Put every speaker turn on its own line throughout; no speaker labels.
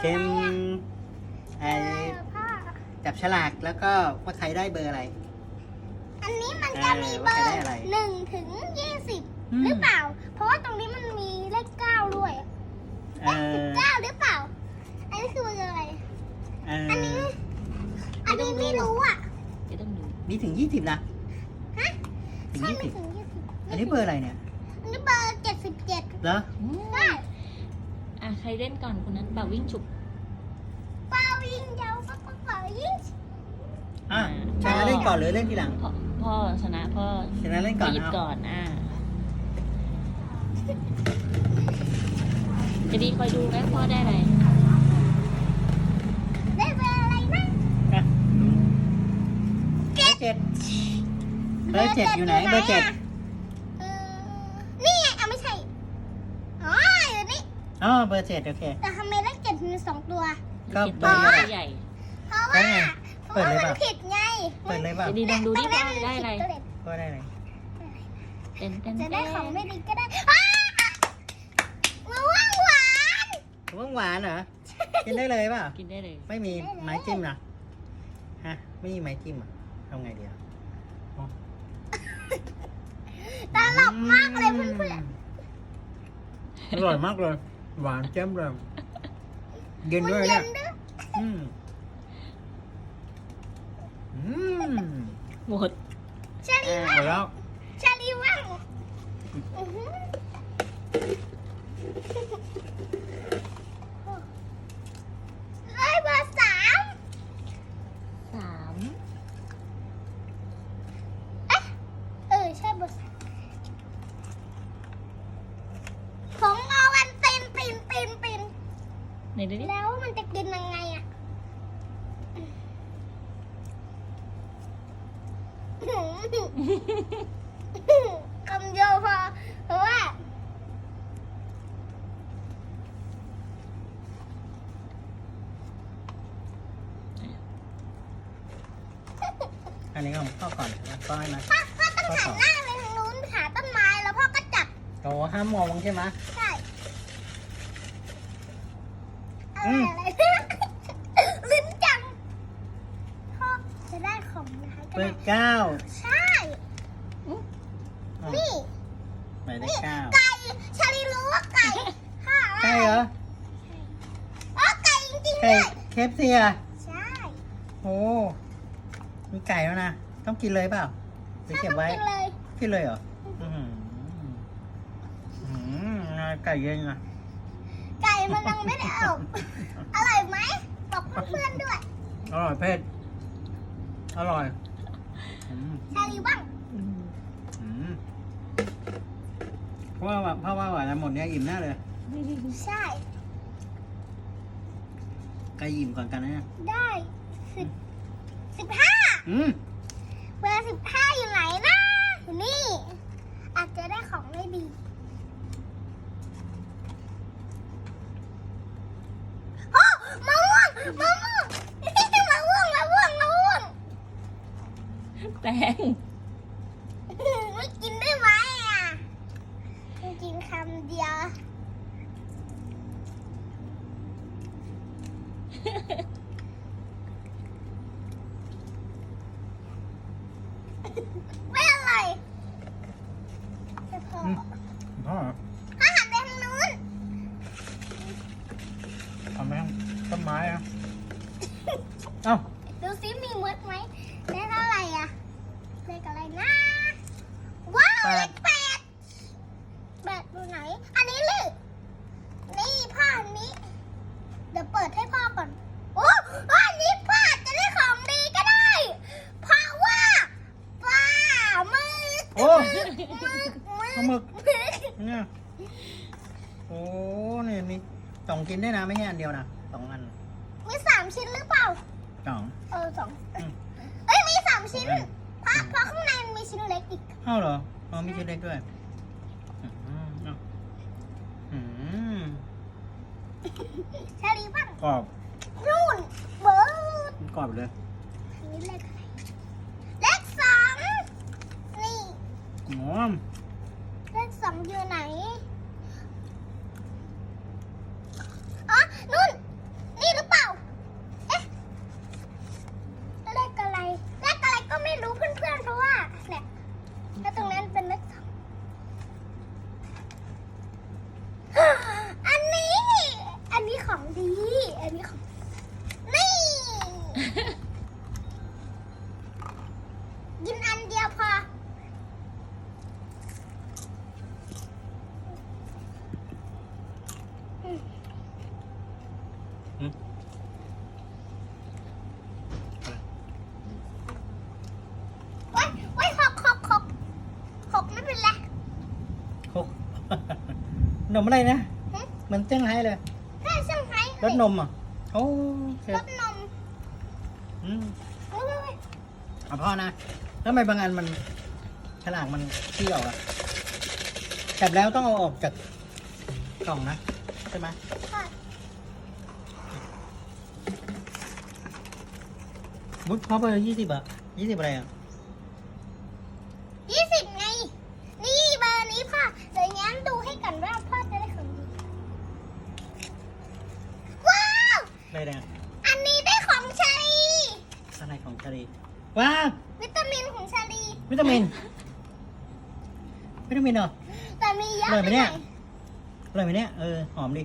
เกมไอ
เออพ่อ
จับฉลากแล้วก็ว่าใครได้เบอร์อะไร
อันนี้มันจะมีเบอ
เออว่า
ร์
จะได้อะไร
หนึ่งถึงยี่สิบ
อืม
หรือเปล่า เพราะว่าตรงนี้มันมีเลขเก้าด้วย
เอ
เลขสิบ
อ
เก้าหรือเปล่า อันนี้คือเบอร์อะไร
เอ
อันนี้
อ
อันนี้ไม่รู้อะ
จะต้องดู
นี่ถึงยี่สิบนะ
ฮะ
ถึง
ใช่
ยี่
ไม่
สิบ
ถึงยี่สิบ
อันนี้เบอร์อะไรเนี่ย
อันนี้เบอร์เจ็ดสิบเจ็ด
เหรอ
อืม
ใช่
อะใครเล่นก่อนคนนั้นเป่าวิ่งฉุบ
เป้ายิงยาวก็ต้องเป่ายิง
อะชนะเล่นก่อนหรือเล่นทีหลัง
พ่อพ่อชนะพ่อ
ชนะเล่น
ไป
ก่อน
หยิบ
เอา
ก่อนอะจะดีคอยดูนะพ่อได้อะไร
ได้เบอร์อะไรนะ
อะเบอร์เจ็ดเบอร์เจ็ดอยู่ไหนเบอร์เจ็ด
เอ๋อ
เบอร์เจ็ดโอเค
แต่ทำไมเลขเจ็ดมีสองตัว
ก็
เก็บ
เบ
ตั
อ
ว
ร์อะไร
ใหญ่
เพราะ
ได้
ว่า
ไง
เพราะ
เปิด
ว่า
เลย
มั
เป
น
ล่า
ผิดไง
เปิดเลยเปล่า
จะดีลองดูดิพ่อได้อะไร
ตงนั้น
ก็ได้เลย
เต้นเต้น
มันผิดตัวเด็ดจะ
เต้
ได้
น
ของไม่ดีก็ได้อ้าวมะม่วงหวาน
มะม่วงหวานเหรอ กินได้เลยเปล่า
กินได้เลย
ไม่มีไม้จิ้มนะฮะ ไม่มีไม้จิ้มอะทำไงดีอะ
ตลกมากเลยเพื่อน
อร่อยมากเลย หวานเจ้มเลยเย็น
ๆมัน
ด้วย
เย็
เนี่ย
นด้วย
อืมอืม
หมด
ชาลี
หม
ว่าง
ดแล้ว
ชาลีว่างอื้อหือได้เบอร์สาม
สาม
เออใช่เบอร์สามผมเอาวันปีนปีนปีนปีน
ไห นดูดิ
แล้วมันจะกินยังไงอะคำเดียวพอเพราะว่า
อันนี้ของพ่อก่อนก็ให้มา
พ่อพ่อต้องหันหน้าไปทางนู้นหาต้นไม้แล้วพ่อก็จับ
โอ้ห้ามมองใช่ไหม
ใช่ อะ
อื
ไร
ม
อะไรลิ้นจังพ่อจะได้ของนะคะก็
เบอ
ได้
ร์เก้า
ใช่
อ๋อ
นี่
หมายเลข
นี่
เก้า
ไก่ชาลีรู้ว่าไก่พ่อ
ใช่เหรอ
อ๋อไก่จริงๆ
ไก่
ด้วย
เคฟซีอะ
ใช่
โอ้มีไก่แล้วนะ ต้องกินเลยเปล่าหรือ
ใช่
เก็บ
ต้อง
ไว้
กินเลย
กินเลยเหรอ อือหืออืมไก่เย็นอะ
ไก่ มันยังไม่ได้อบอร่อยไหมบอกเพื่อนๆด้วย
อร่อยเผ็ด อร่อยอืม
ชาลีบ้าง
อืม
อืมเพราะว่าเพราะว่าหวานหมดเนี้ยอิ่มแน่เลย
ใช่
ไก่อิ่มก่อนกันนะเนี่ย
ได้สิบสิบห้า
อืม
เบอร์สิบห้าอยู่ไหนนะอยู่นี่ อาจจะได้ของไม่ดี โอ้มะ ม่วงมะม่วงมะม่วงมะม่วงมะม่วง
แตง
ไม่กินได้ไหมอะไม่กินคำเดียวไม่อร่อยไม่พอ
พ่อ
ไม้
อะเอ้า
ดูซิมีมดไหมได้เท่าไหร่อะเลขอะไรนะ ว้าว
แป
เล
ด
ขแปดแปดดูไหน อันนี้เลยนี่พ่ออันนี้ เดี๋ยวเปิดให้พ่อก่อน โอ้อันนี้พ่อจะได้ของดีก็ได้ เพราะว่าปลาหมึก
โอ้
หมึกหมึก
ปลาหมึกเนี่ยโอ้เนี่ยมีสองกินได้นะไม่ใช่อันเดียวนะสองอัน
มีสามชิ้นหรือเปล่า
สอง
เออสอง
อืม
เอ้ยมีสามชิ้น
อืม
เพราะเพราะข้างในมันมีชิ้นเล็กอีก
เอ้าเหรออ๋อมีชิ้นเล็กด้วยอืมเอาอืม
ชาลีบ้าง
กรอบ
นู่นเบิร์ด
กรอบเลย
อันนี้เลขอะไรเลขสองนี่
หอม
เลขสองอยู่ไหน อ๋อ นู่น
นมอะไรนะ
หึ
เหมือนเจ้งไฮ้เลย
แค่เซี่ยงไฮ้
รสนมอะโอ้เสร็
ร
จ
สนม
อืม
เว้ยเว้ยเว้ย
เอาพ่อนะแล้วทำไมบางอันมันฉลากมันที่ออกอะแต่แล้วต้องเอาออกจากกล่องนะใช่ไหม
ค่ะ
บุ๊คพ่อเบอร์ยี่สิบอะยี่สิบอะไรอะ
ยี่สิบไง นี่เบอร์นี้พ่อเดี๋ยวงั้นดูให้กันว่าพ่อจะได้ของดีว้าว
อะไรเนี่ย
อันนี้ได้ของชาลี
อะไรของชาลีว้าว
วิตามินของชาลี
วิตามิน วิตา มินเหรอ
แต่มีเยอะ
เลยไหมเนี่ย
ห
อร่อยไหมเนี่ยเออหอมดิ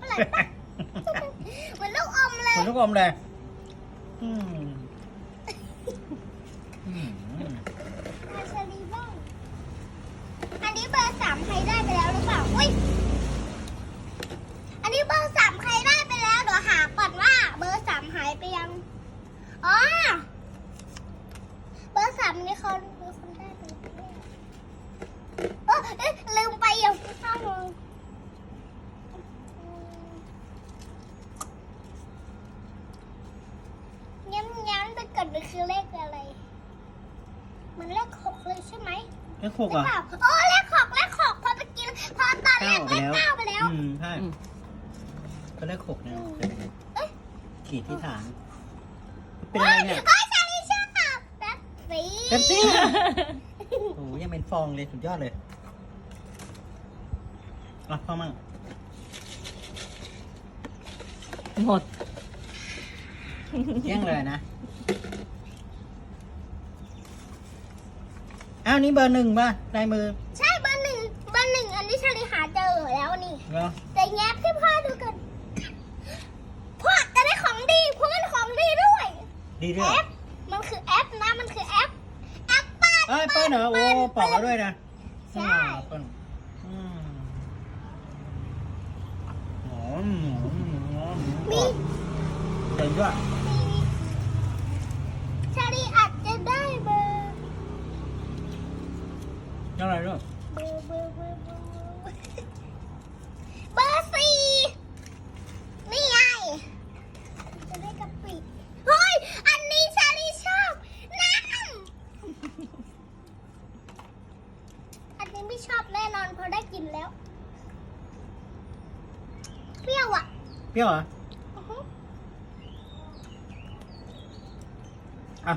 อร่อยปะเหมือนลูกอมเล
เหมื
ย
อนลูกอมเลยอืมอืม
มาชาลีบ้างอันนี้เบอร์สามใครได้ไปแล้วหรือเปล่าอุ้ยอันนี้เบอร์สามใครได้ไปแล้วเดี๋ยวหาก่อนว่า เบอร์สามหายไปยังอ๋อเบอร์สามนี่เขามีคนได้ไปแล้วเออเอ๊ะลืมไปอย่างข้าวมองย้ำย้ำไปก่อนมันคือเลขอะไร มันเลขหกเลยใช่ไหม
แล้วโคก
หรือ
อะ
เปล่าโอ้เลขหกเลขหกพอไปกินพอตอนแร
เก้ากออกไปแล้ว
เลขเก้าไปแล้ว
อืมใช่
อืม
ก็เลขหกเนี่ย
อืม
เขีดที่ฐาน เป็นอะไรเนี่ย
เฮ้ยชาลีชอบแป๊บซี่
เป๊ปซี่โอ้โหยังเป็นฟองเลยสุดยอดเลยอะพ่อมั่ง
หมด
เยี่ยงเลยนะ อ้าวนี่เบอร์หนึ่งป่ะลายมือ
ใช่เบอร์หนึ่งเบอร์หนึ่งอันนี้ชาลีหาเจอแล้วนี่
เหรอ
แต่แง้มให้พ่อดูกันพ่อจะได้ของดีเพราะมันของดีด้วย
ดีด้
แอ
วย
ปมันคือแอปนะ มันคือแอป แอปเปิด
เอ้ยเปิ้ลเหรอโอ้ปอกแล้วด้วยนะ
ใช่
อ่าเปิ้ลอืมหอมหอมหอม
มี
เจ๋งด้วย
มีชาลีอาจจะได้เบอร์
ยังไงด้วย
เบอร์เบอร์เบอร์เบอร์เบอร์สี่นี่ไงจะได้กะปิเฮ้ยอันนี้ชาลีชอบน้ำอันนี้ไม่ชอบแน่นอนเพราะได้กินแล้ว เปรี้ยวอะ
เปรี้ยวเหรอ
อือฮึ
อะ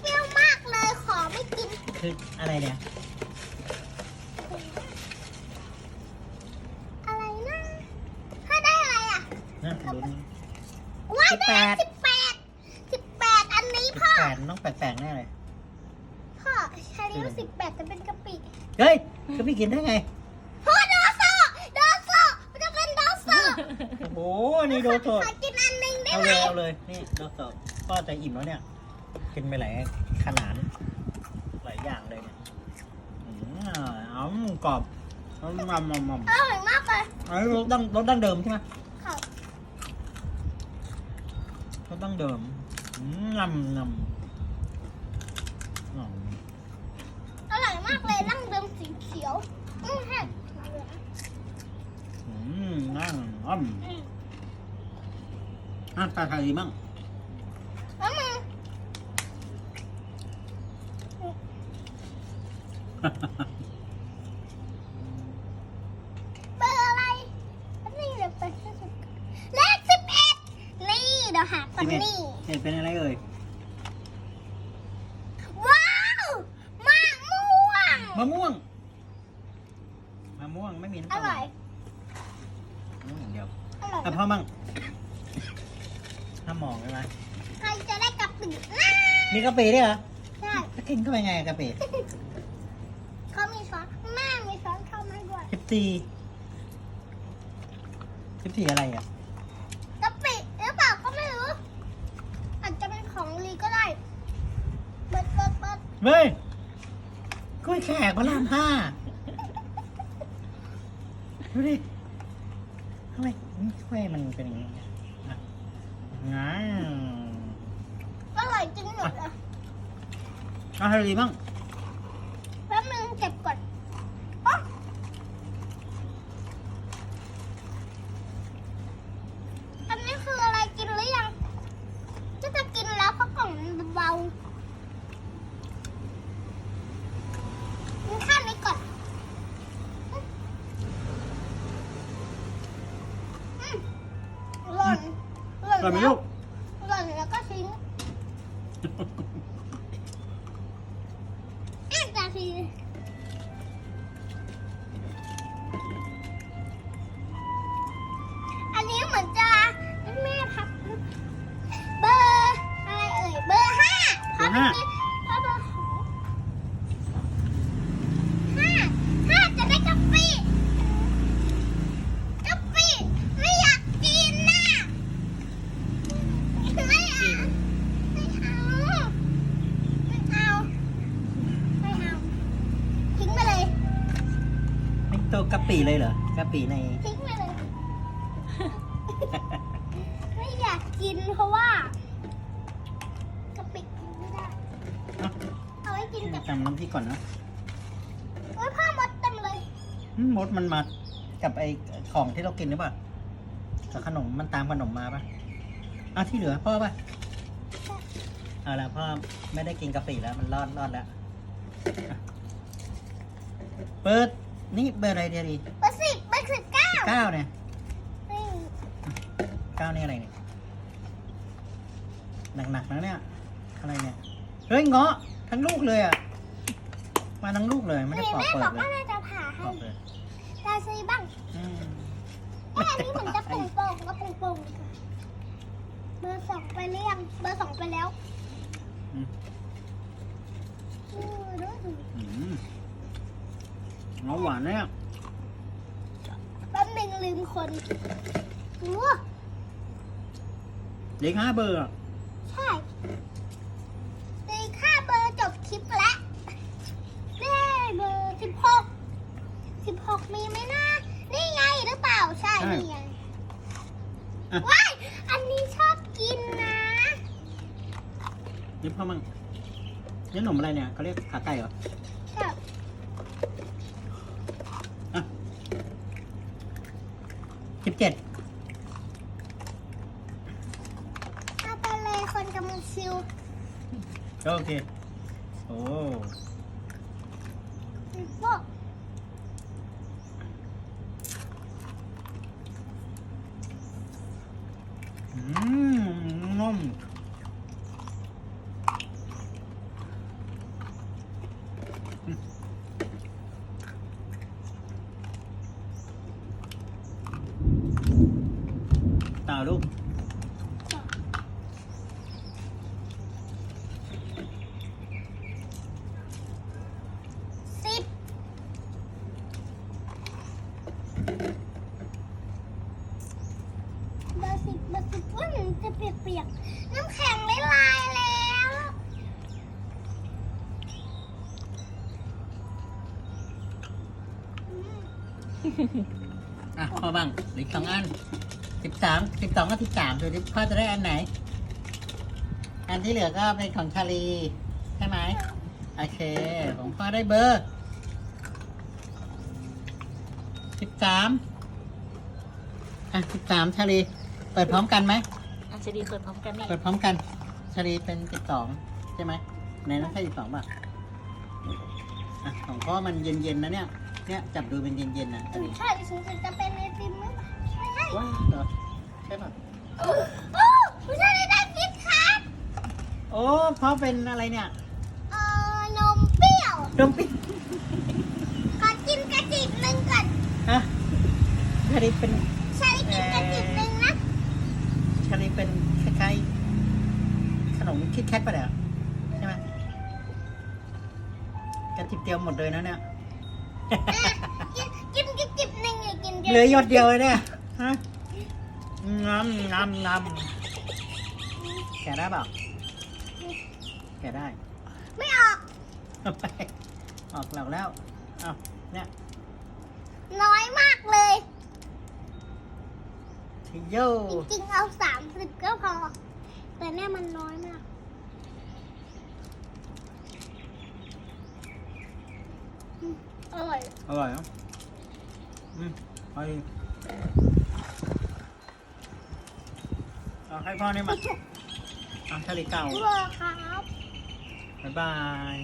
เปรี้ยวมากเลยขอ ไม่กิน
คืออะไรเนี่ย
อะไรนะถ้าได้อะไรอะ
นะลุ้น
ว้าย
สิบแป
ได้
ด
สิบแปดสิบแปดอันนี้
สิบ
พ่อ
แปดต้องแปลกๆแน่เลย
พ่อชาลีว่าสิบแปดจะเป็นกะปิ
เฮ้ยก็พี่กินได้ไง
พ่อโดโซโดโซมันจะเป็นโดโซ
โอ้โห นี่โดโต
ขอกินอันหนึงได้
เอา
ไหม
เลยเอาเลย นี่โดโตพ่อใจอิ่มแล้วเนี่ย กินไปหลายขนาดหลายอย่างเลยเนี่ยอืมอ๋อ กรอบอืมมมมม
อร่อยมากเลย
อันนี้รสดั้งรสดั้งเดิมใช่ไหม
ค่ะ
รสดั้งเดิมอืมนำนำอ๋อ
อร่อยมากเลยนั่งเดิมสีเขียวอืมแห้ง
อืมนั่งอ้อม
อืม
อะตาไทยดีมั่ง
แล้วมึงเบอร์อะไรอันนี่เดี๋ยวไปที่สุดเลขสิบเอ็ดนี่เดี๋ยวหาก่อน
สิบเอ็ด
นี่
เห็นเป็นอะไรเอ่ย
ว้าวมะม่วง
มะม่วง มะม่วงไม่มีน้ำ
อ
ตาล
ร่อย
อืมเดี๋ยว
อร่อย
อะพ่อมั่งถ้ามองใช่ไหม
ใครจะได้กะปินะ
มีกะปิด้วยเหรอ
ใช่
จะกินเข้าไปไงกะปิ
เขามีช้อนแม่มีช้อนเข้ามาด้วย
สิบสี่สิบสี่อะไรอะ
กะปิหรือเปล่าก็ไม่รู้อาจจะเป็นของลีก็ได้เบิดเบิดเบิด
เฮ้ยกล้วยแขกพระรามห้า ดูดิทำไมนี่กล้วยมันเป็นอย่างนี้อะงั้น
อร่อยจริงหมดอะ
เอาให้ดีบ้าง
เก็บก่อน หล่น ปิเลย
เหรอกะปิใน
ทิ้งไปเลย ไม่อยากกินเพราะว่ากะปิกินไม่ได้
เอ้า
เอาไว้กินกับ
จำน้ำพริกก่อนนะ
โอ้ยพ่อมดเต็มเลย
อืมมดมันมากับไอของที่เรากินหรือเปล่ากับขนมมันตามขนมมาปะเอาที่เหลือพ่อปะเอาละพ่อไม่ได้กินกะปิแล้วมันรอดรอดแล้วอะเปิด นี่เบอร์อะไรเดียดี
เบอร์สิบเบอร์สิบเก้า
เก้าเนี่ย
นี่
เก้านี่อะไรเนี่ยหนักๆนะเนี่ยอะไรเนี่ยเฮ้ยเงาะทั้งลูกเลยอะมาทั้งลูกเลยไม่ได้
นี่
ปอก
แม่
เปิ
บอ
ด
ก
เล
ว่ายน่าจะผ่า
ป
ให้
อกเลย
ตาซีบ้าง
อืม
เอ้ยอันนี้เหมือนจะโป่งโป่งๆก็โป่งโป่งๆเบอร์สองไปเรียงเบอร์สองไปแล้ว
อืม
อือดูสิ
อืมเงาะหวานเนี่ย
แป๊บนึงลืมคนโอ้
เด็กห้าเบอร์อะ
ใช่ตีค่าเบอร์จบคลิปแล้วเน่เบอร์สิบหกสิบหกมีไหมนะนี่ไงหรือเปล่าใช่นี่ไง
อะ
ว้ายอันนี้ชอบกินนะ
นี่พ่อมั่งนี่ขนมอะไรเนี่ยเขาเรียกขาไก่เหรอ
ชอบ
สิบ เจ็ด
เอาไปเลยคนกำลังชิว
โอเค โอ้
บอก
อืมนมต่อ ลูก
สิบเบอร์สิบเบอร์สิบว่าหนูจะเปียกๆน้ำแข็งไม่ลายแล้ว
อะพ่อบ้างเหลืออกสองอัน สิบสามสิบสองกับสิบสามดูดิพ่อจะได้อันไหน อันที่เหลือก็เป็นของชาลี ใช่ไหมโอเคของพ่อได้เบอร์สิบสามอะสิบสามชาลี เปิดพร้อมกันไหม
อาจจะดีเปิดพร้อมกันนี่
เปิดพร้อมกันชาลีเป็นสิบสองใช่ไหมในนั้นใช่สิบสองป่ะอะของพ่อมันเย็นๆนะเนี่ยเนี่ยจับดูเป็นเย็นๆนะอันนี้
ใช่ฉันจะเป็น
ว้าวเหรอใช่ป่ะ
โอ้ไม่ใช่ได้คิดครับ
โอ้เพราะเป็นอะไรเนี่ย
เอ่อนมเปรี้ยว
ดมปิด
ขอกินกระจิบหนึ่งก่อน
ฮะชาลีเป็น
ใช่กินกระจิบหนึ่งนะ
ชาลีเป็นคล้ายๆขนมคิดแคทปะเนี่ยใช่ไหมกระจิบเดียวหมดเลยนะเนี่ย
อะกินกินกระจิบหนึ่งอย่ากิน
เหลือหยดเดียวเลยเนี่ย ฮะงำงำงำแกะได้เปล่าแกะได้
ไม่ออก
เอาไปออกหลักแล้วเอาเนี่ย
น้อยมากเลย
ทิโย
จริงๆเอาสามสิบก็พอ แต่เนี่ยมันน้อยมากอร่อย
อร่อยเนาะอืมไป เอาให้พ่อนี่มาเอาทะเลเก่า
เวอร์ครับ
บ๊ายบาย